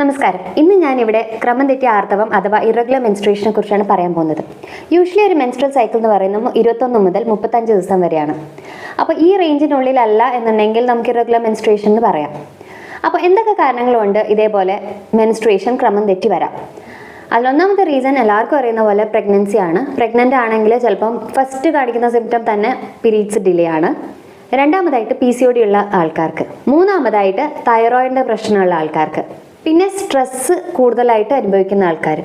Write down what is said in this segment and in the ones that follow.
നമസ്കാരം. ഇന്ന് ഞാനിവിടെ ക്രമം തെറ്റിയ ആർത്തവം അഥവാ ഇറഗുലർ മെൻസ്ട്രേഷനെ കുറിച്ചാണ് പറയാൻ പോകുന്നത്. യൂഷ്വലി ഒരു മെൻസ്ട്രൽ സൈക്കിൾ എന്ന് പറയുന്നത് ഇരുപത്തൊന്ന് മുതൽ മുപ്പത്തഞ്ച് ദിവസം വരെയാണ്. അപ്പോൾ ഈ റേഞ്ചിനുള്ളിലല്ല എന്നുണ്ടെങ്കിൽ നമുക്ക് ഇറഗുലർ മെൻസ്ട്രേഷൻ എന്ന് പറയാം. അപ്പോൾ എന്തൊക്കെ കാരണങ്ങളുണ്ട് ഇതേപോലെ മെൻസ്ട്രേഷൻ ക്രമം തെറ്റി വരാം? അതിലൊന്നാമത്തെ റീസൺ എല്ലാവർക്കും അറിയുന്ന പോലെ പ്രഗ്നൻസി ആണ്. പ്രഗ്നന്റ് ആണെങ്കിൽ ചിലപ്പം ഫസ്റ്റ് കാണിക്കുന്ന സിംറ്റം തന്നെ പിരീഡ്സ് ഡിലേ ആണ്. രണ്ടാമതായിട്ട് പി സി ഒ ഡി ഉള്ള ആൾക്കാർക്ക്. മൂന്നാമതായിട്ട് തൈറോയിഡിന്റെ പ്രശ്നമുള്ള ആൾക്കാർക്ക്. പിന്നെ സ്ട്രെസ്സ് കൂടുതലായിട്ട് അനുഭവിക്കുന്ന ആൾക്കാർ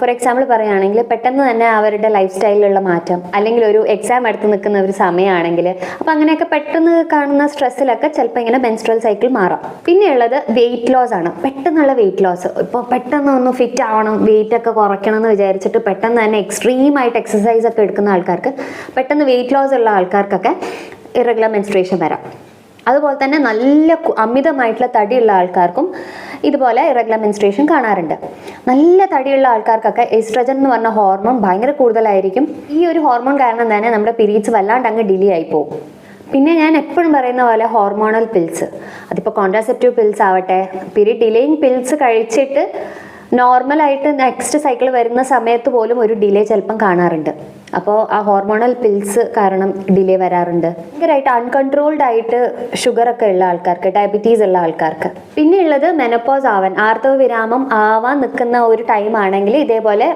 ഫോർ എക്സാമ്പിൾ പറയുകയാണെങ്കിൽ പെട്ടെന്ന് തന്നെ അവരുടെ ലൈഫ് സ്റ്റൈലിലുള്ള മാറ്റം അല്ലെങ്കിൽ ഒരു എക്സാം എടുത്ത് നിൽക്കുന്ന ഒരു സമയമാണെങ്കിൽ അപ്പോൾ അങ്ങനെയൊക്കെ പെട്ടെന്ന് കാണുന്ന സ്ട്രെസ്സിലൊക്കെ ചിലപ്പോൾ ഇങ്ങനെ മെൻസ്ട്രൽ സൈക്കിൾ മാറാം. പിന്നെയുള്ളത് വെയിറ്റ് ലോസ് ആണ്. പെട്ടെന്നുള്ള വെയിറ്റ് ലോസ് ഇപ്പോൾ പെട്ടെന്ന് ഒന്ന് ഫിറ്റ് ആവണം വെയിറ്റ് ഒക്കെ കുറയ്ക്കണം എന്ന് വിചാരിച്ചിട്ട് പെട്ടെന്ന് തന്നെ എക്സ്ട്രീം ആയിട്ട് എക്സസൈസ് ഒക്കെ എടുക്കുന്ന ആൾക്കാർക്ക് പെട്ടെന്ന് വെയിറ്റ് ലോസ് ഉള്ള ആൾക്കാർക്കൊക്കെ ഇറഗുലർ മെൻസ്ട്രേഷൻ വരാം. അതുപോലെ തന്നെ നല്ല അമിതമായിട്ടുള്ള തടിയുള്ള ആൾക്കാർക്കും ഇതുപോലെ ഇറഗുലർ മെൻസ്ട്രേഷൻ കാണാറുണ്ട്. നല്ല തടിയുള്ള ആൾക്കാർക്കൊക്കെ എസ്ട്രജൻ എന്ന് പറഞ്ഞ ഹോർമോൺ ഭയങ്കര കൂടുതലായിരിക്കും. ഈ ഒരു ഹോർമോൺ കാരണം തന്നെ നമ്മുടെ പിരീഡ്സ് വല്ലാണ്ട് അങ്ങ് ഡിലേ ആയി പോകും. പിന്നെ ഞാൻ എപ്പോഴും പറയുന്ന പോലെ ഹോർമോണൽ പിൽസ് അതിപ്പോൾ കോൺട്രാസെപ്റ്റീവ് പിൽസ് ആവട്ടെ പിരീഡ് ഡിലേയിങ് പിൽസ് കഴിച്ചിട്ട് നോർമലായിട്ട് നെക്സ്റ്റ് സൈക്കിൾ വരുന്ന സമയത്ത് പോലും ഒരു ഡിലേ ചിലപ്പം കാണാറുണ്ട്. അപ്പോൾ ആ ഹോർമോണൽ പിൽസ് കാരണം ഡിലേ വരാറുണ്ട്. ഭയങ്കരമായിട്ട് അൺകൺട്രോൾഡ് ആയിട്ട് ഷുഗർ ഒക്കെ ഉള്ള ആൾക്കാർക്ക് ഡയബറ്റീസ് ഉള്ള ആൾക്കാർക്ക്. പിന്നെ ഉള്ളത് മെനപ്പോസ് ആവാൻ ആർത്തവ വിരാമം ആവാൻ നിൽക്കുന്ന ഒരു ടൈം ആണെങ്കിൽ ഇതേപോലെ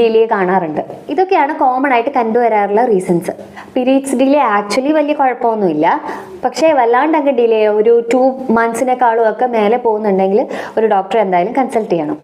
ഡിലേ കാണാറുണ്ട്. ഇതൊക്കെയാണ് കോമൺ ആയിട്ട് കണ്ടുവരാറുള്ള റീസൺസ് പിരീഡ്സ് ഡിലേ ആക്ച്വലി വലിയ കുഴപ്പമൊന്നുമില്ല. പക്ഷേ വല്ലാണ്ട് അങ്ങ് ഡിലേ ഒരു ടു മന്ത്സിനേക്കാളും ഒക്കെ മേലെ പോകുന്നുണ്ടെങ്കിൽ ഒരു ഡോക്ടറെ എന്തായാലും കൺസൾട്ട് ചെയ്യണം.